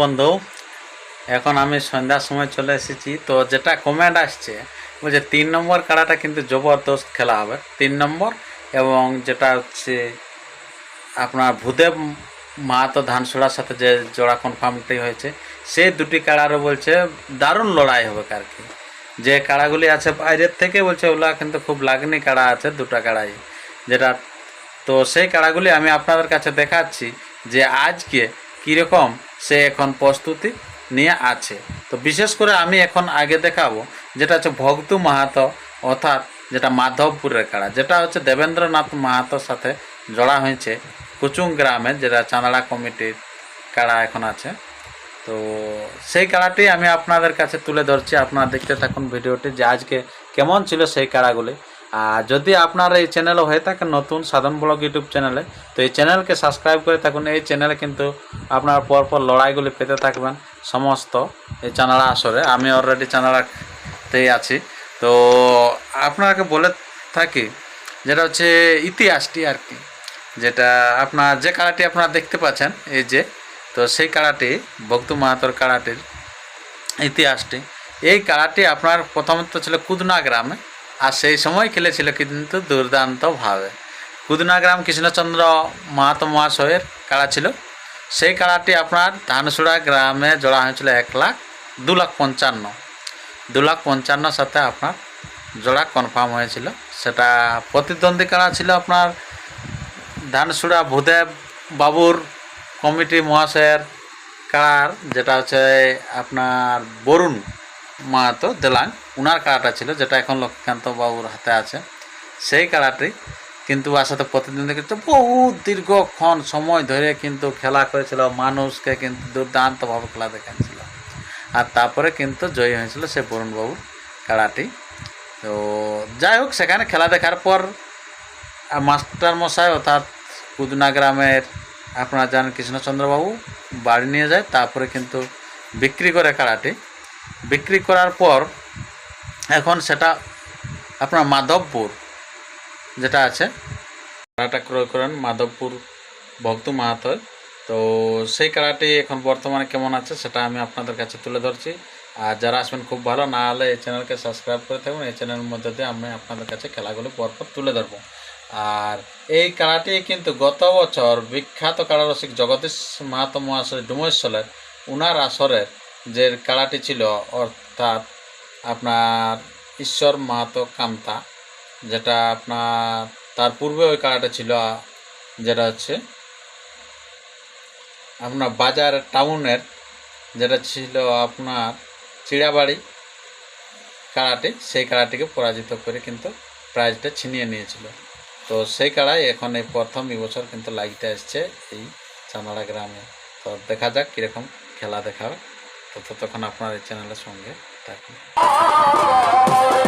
বন্ধু, এখন আমি সন্ধ্যার সময় চলে এসেছি। তো যেটা কমেন্ট আসছে বলছে তিন নম্বর কাড়াটা কিন্তু জবরদস্ত খেলা হবে। তিন নম্বর এবং যেটা হচ্ছে আপনার ভূদেব মাহাতো ধানসোড়ার সাথে যে জোড়া কনফার্মটি হয়েছে, সেই দুটি কাড়ারও বলছে দারুণ লড়াই হবে আর কি যে কাড়াগুলি আছে বাইরের থেকে বলছে ওগুলা কিন্তু খুব লাগনি কাড়া আছে, দুটা কাড়াই। যেটা তো সেই কাড়াগুলি আমি আপনাদের কাছে দেখাচ্ছি যে আজকে কীরকম সে এখন প্রস্তুতি নিয়ে আছে। তো বিশেষ করে আমি এখন আগে দেখাবো, যেটা হচ্ছে ভক্তু মাহাতো, অর্থাৎ যেটা মাধবপুরের কাড়া, যেটা হচ্ছে দেবেন্দ্রনাথ মাহাতোর সাথে জড়া হয়েছে কুচুং গ্রামে, যেটা চাঁদড়া কমিটির কাড়া এখন আছে। তো সেই কাড়াটি আমি আপনাদের কাছে তুলে ধরছি, আপনারা দেখতে থাকুন ভিডিওটি যে আজকে কেমন ছিল সেই কাড়াগুলি। আর যদি আপনার এই চ্যানেলও হয়ে থাকে নতুন সাধন ব্লগ ইউটিউব চ্যানেলে তো এই চ্যানেলকে সাবস্ক্রাইব করে থাকুন। এই চ্যানেলে কিন্তু আপনার পরপর লড়াইগুলি পেতে থাকবেন সমস্ত এই চানাড়া আসরে। আমি অলরেডি চানাড়াতেই আছি। তো আপনাকে বলে থাকি, যেটা হচ্ছে ইতিহাসটি আর কি। যেটা আপনার যে কাড়াটি আপনারা দেখতে পাচ্ছেন, এই যে, তো সেই কাড়াটি, ভক্তু মাহাতোর কাড়াটির ইতিহাসটি। এই কাড়াটি আপনার প্রথমত ছিল কুদনা গ্রামে। আর সেই সময় খেলেছিল কিন্তু দুর্দান্তভাবে কুদনা গ্রাম কৃষ্ণচন্দ্র মাহাতো মহাশয়ের কাড়া ছিল। সেই কাড়াটি আপনার ধানসুড়া গ্রামে জোড়া হয়েছিল এক লাখ দু লাখ পঞ্চান্ন। দু লাখ পঞ্চান্ন সাথে আপনার জোড়া কনফার্ম হয়েছিল। সেটা প্রতিদ্বন্দ্বী কাড়া ছিল আপনার ধানসুড়া ভূদেব বাবুর কমিটি মহাশয়ের কাড়ার, যেটা হচ্ছে আপনার বরুণ মাহাতো দেলাং। উনার কাড়াটা ছিল, যেটা এখন লক্ষ্মীকান্ত বাবুর হাতে আছে। সেই কাড়াটি কিন্তু আর সাথে প্রতিদ্বন্দ্বী কিন্তু বহু দীর্ঘক্ষণ সময় ধরে কিন্তু খেলা করেছিল, মানুষকে কিন্তু দুর্দান্তভাবে খেলা দেখাচ্ছিল। আর তারপরে কিন্তু জয়ী হয়েছিল সে বরুণবাবুর কাড়াটি। তো যাই হোক, সেখানে খেলা দেখার পর মাস্টার মশাই অর্থাৎ কুদনা গ্রামের আপনারা জানেন কৃষ্ণচন্দ্রবাবু বাড়ি নিয়ে যায়, তারপরে কিন্তু বিক্রি করে কাড়াটি। বিক্রি করার পর এখন সেটা আপনার মাধবপুর, যেটা আছে। কাড়াটা ক্রয় করেন, মাধবপুর ভক্ত মাহাতো তো সেই কাড়াটি এখন বর্তমানে কেমন আছে সেটা আমি আপনাদের কাছে তুলে ধরছি। আর যারা আসবেন খুব ভালো, না হলে এই চ্যানেলকে সাবস্ক্রাইব করে থাকুন। এই চ্যানেলের মধ্যে দিয়ে আমি আপনাদের কাছে খেলাগুলো পরপর তুলে ধরবো। আর এই কাড়াটি কিন্তু গত বছর বিখ্যাত কাড়ারসিক জগদীশ মাহাতো মহাশয় ডুমেশ্বরের উনার আসরের যে কাড়াটি ছিল, অর্থাৎ আপনার ঈশ্বর মাহাতো কামতা, যেটা আপনার তার পূর্বে ওই কাড়াটা ছিল, যেটা হচ্ছে আপনার বাজার টাউনের, যেটা ছিল আপনার চিড়াবাড়ি কাড়াটি সেই কাড়াটিকে পরাজিত করে কিন্তু প্রাইজটা ছিনিয়ে নিয়েছিল। তো সেই কাড়াই এখন এই প্রথম এবছর কিন্তু লাইটে এসছে এই চানাড়া গ্রামে। তো দেখা যাক কীরকম খেলা দেখাবে তো ততক্ষণ আপনার এই চ্যানেলের সঙ্গে 对。